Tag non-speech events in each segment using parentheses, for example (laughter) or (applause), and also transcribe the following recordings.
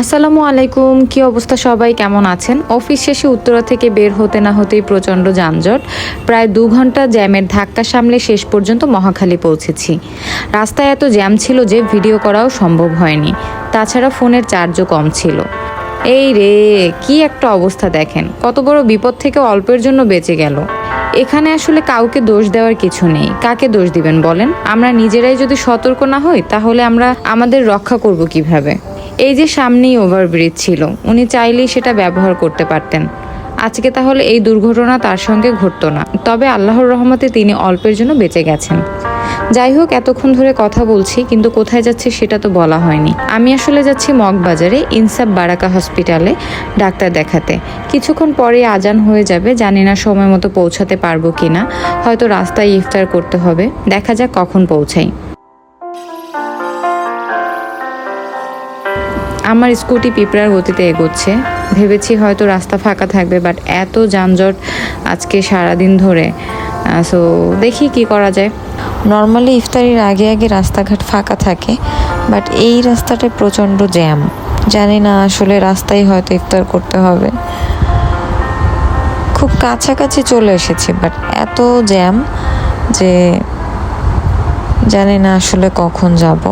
আসসালামু আলাইকুম, কি অবস্থা সবাই? কেমন আছেন? অফিস শেষে উত্তরা থেকে বের হতে না হতেই প্রচণ্ড যানজট। প্রায় দু ঘণ্টা জ্যামের ধাক্কা সামলে শেষ পর্যন্ত মহাখালী পৌঁছেছি। রাস্তায় এত জ্যাম ছিল যে ভিডিও করাও সম্ভব হয়নি। তাছাড়া ফোনের চার্জও কম ছিল। এই রে, কি একটা অবস্থা দেখেন। কত বড় বিপদ থেকে অল্পের জন্য বেঁচে গেল। এখানে আসলে কাউকে দোষ দেওয়ার কিছু নেই। কাকে দোষ দিবেন বলেন? আমরা নিজেরাই যদি সতর্ক না হই, তাহলে আমরা আমাদের রক্ষা করব কীভাবে? এই যে সামনেই ওভারব্রিজ ছিল, উনি চাইলেই সেটা ব্যবহার করতে পারতেন। আজকে তাহলে এই দুর্ঘটনা তার সঙ্গে ঘটতো না। তবে আল্লাহর রহমতে তিনি অল্পের জন্য বেঁচে গেছেন। যাই হোক, এতক্ষণ ধরে কথা বলছি, কিন্তু কোথায় যাচ্ছি সেটা তো বলা হয়নি। আমি আসলে যাচ্ছি মগবাজারে, ইনসাফ বারাকা হসপিটালে ডাক্তার দেখাতে। কিছুক্ষণ পরে আজান হয়ে যাবে, জানি না সময় মতো পৌঁছাতে পারব কিনা। হয়তো রাস্তায় ইফতার করতে হবে। দেখা যাক কখন পৌঁছাই। আমার স্কুটি পিঁপড়ার গতিতে এগোচ্ছে। ভেবেছি হয়তো রাস্তা ফাঁকা থাকবে বাট এত যানজট আজকে সারাদিন ধরে। সো দেখি কি করা যায়। নর্মালি ইফতারির আগে আগে রাস্তাঘাট ফাঁকা থাকে বাট এই রাস্তাটা প্রচণ্ড জ্যাম জানি না আসলে রাস্তায় হয়তো ইফতার করতে হবে। খুব কাছাকাছি চলে এসেছি বাট এত জ্যাম যে জানি না আসলে কখন যাব।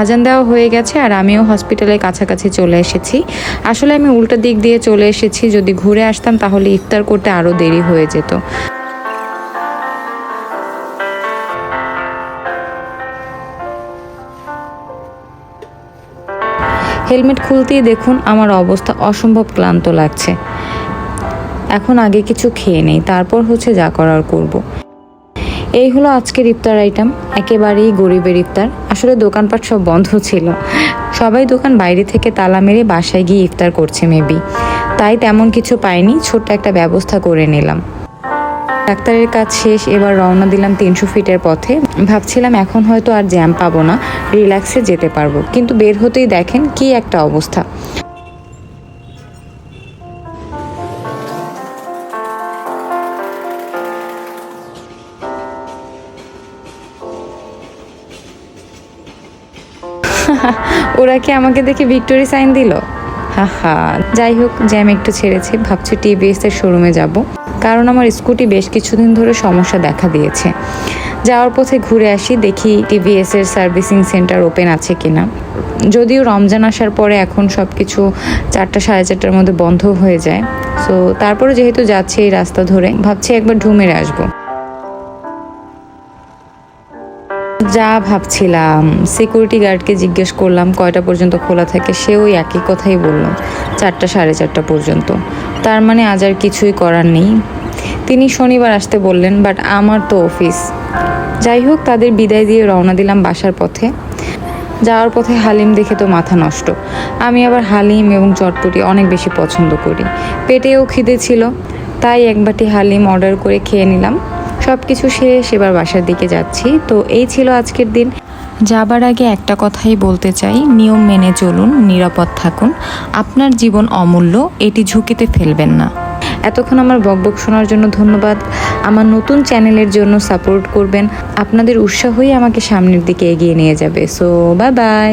আজান দেওয়া হয়ে গেছে আর আমিও হসপিটালের কাছাকাছি চলে এসেছি। আসলে আমি উল্টো দিক দিয়ে চলে এসেছি, যদি ঘুরে আসতাম তাহলে ইফতার করতে আরও দেরি হয়ে যেত। হেলমেট খুলতেই দেখুন আমার অবস্থা অসম্ভব ক্লান্ত লাগছে। এখন আগে কিছু খেয়ে নেই, তারপর হচ্ছে যা করার করব। এই হলো আজকের ইফতার আইটেম একেবারেই গরিবের ইফতার। আসলে দোকানপাট সব বন্ধ ছিল। সবাই দোকান বাইরে থেকে তালা মেরে বাসায় গিয়ে ইফতার করছে মেবি তাই তেমন কিছু পাইনি, ছোট্ট একটা ব্যবস্থা করে নিলাম। ডাক্তারের কাজ শেষ, এবার রওনা দিলাম তিনশো ফিটের পথে। ভাবছিলাম এখন হয়তো আর জ্যাম পাবো না রিল্যাক্সে যেতে পারব। কিন্তু বের হতেই দেখেন কি একটা অবস্থা। (laughs) ওরা কি আমাকে দেখে ভিক্টোরি সাইন দিল? হা যাই হোক জ্যাম একটু ছেড়েছে, ভাবছি টিভিএস এর শোরুমে যাব। কারণ আমার স্কুটি বেশ কিছুদিন ধরে সমস্যা দেখা দিয়েছে। যাওয়ার পথে ঘুরে আসি, দেখি টিভিএস এর সার্ভিসিং সেন্টার ওপেন আছে কিনা। যদিও রমজান আসার পরে এখন সব কিছু চারটা সাড়ে চারটার মধ্যে বন্ধ হয়ে যায়। সো তারপরে যেহেতু যাচ্ছে এই রাস্তা ধরে, ভাবছি একবার ঢুমেরে আসব। যা ভাবছিলাম। সিকিউরিটি গার্ডকে জিজ্ঞেস করলাম, কয়টা পর্যন্ত খোলা থাকে? সে ওই একই কথাই বলল, চারটা, সাড়ে চারটা পর্যন্ত। তার মানে আজ আর কিছুই করার নেই। তিনি শনিবার আসতে বললেন, বাট আমার তো অফিস যাই হোক, তাদের বিদায় দিয়ে রওনা দিলাম বাসার পথে। যাওয়ার পথে হালিম দেখে তো মাথা নষ্ট। আমি আবার হালিম এবং চটপটি অনেক বেশি পছন্দ করি। পেটেও খিদে ছিল, তাই এক বাটি হালিম অর্ডার করে খেয়ে নিলাম। সব কিছু শেষ এবার বাসার দিকে যাচ্ছি। তো এই ছিল আজকের দিন। যাবার আগে একটা কথাই বলতে চাই নিয়ম মেনে চলুন নিরাপদ থাকুন। আপনার জীবন অমূল্য এটি ঝুঁকিতে ফেলবেন না। এতক্ষণ আমার বকবক শোনার জন্য ধন্যবাদ। আমার নতুন চ্যানেলের জন্য সাপোর্ট করবেন। আপনাদের উৎসাহই আমাকে সামনের দিকে এগিয়ে নিয়ে যাবে। So bye bye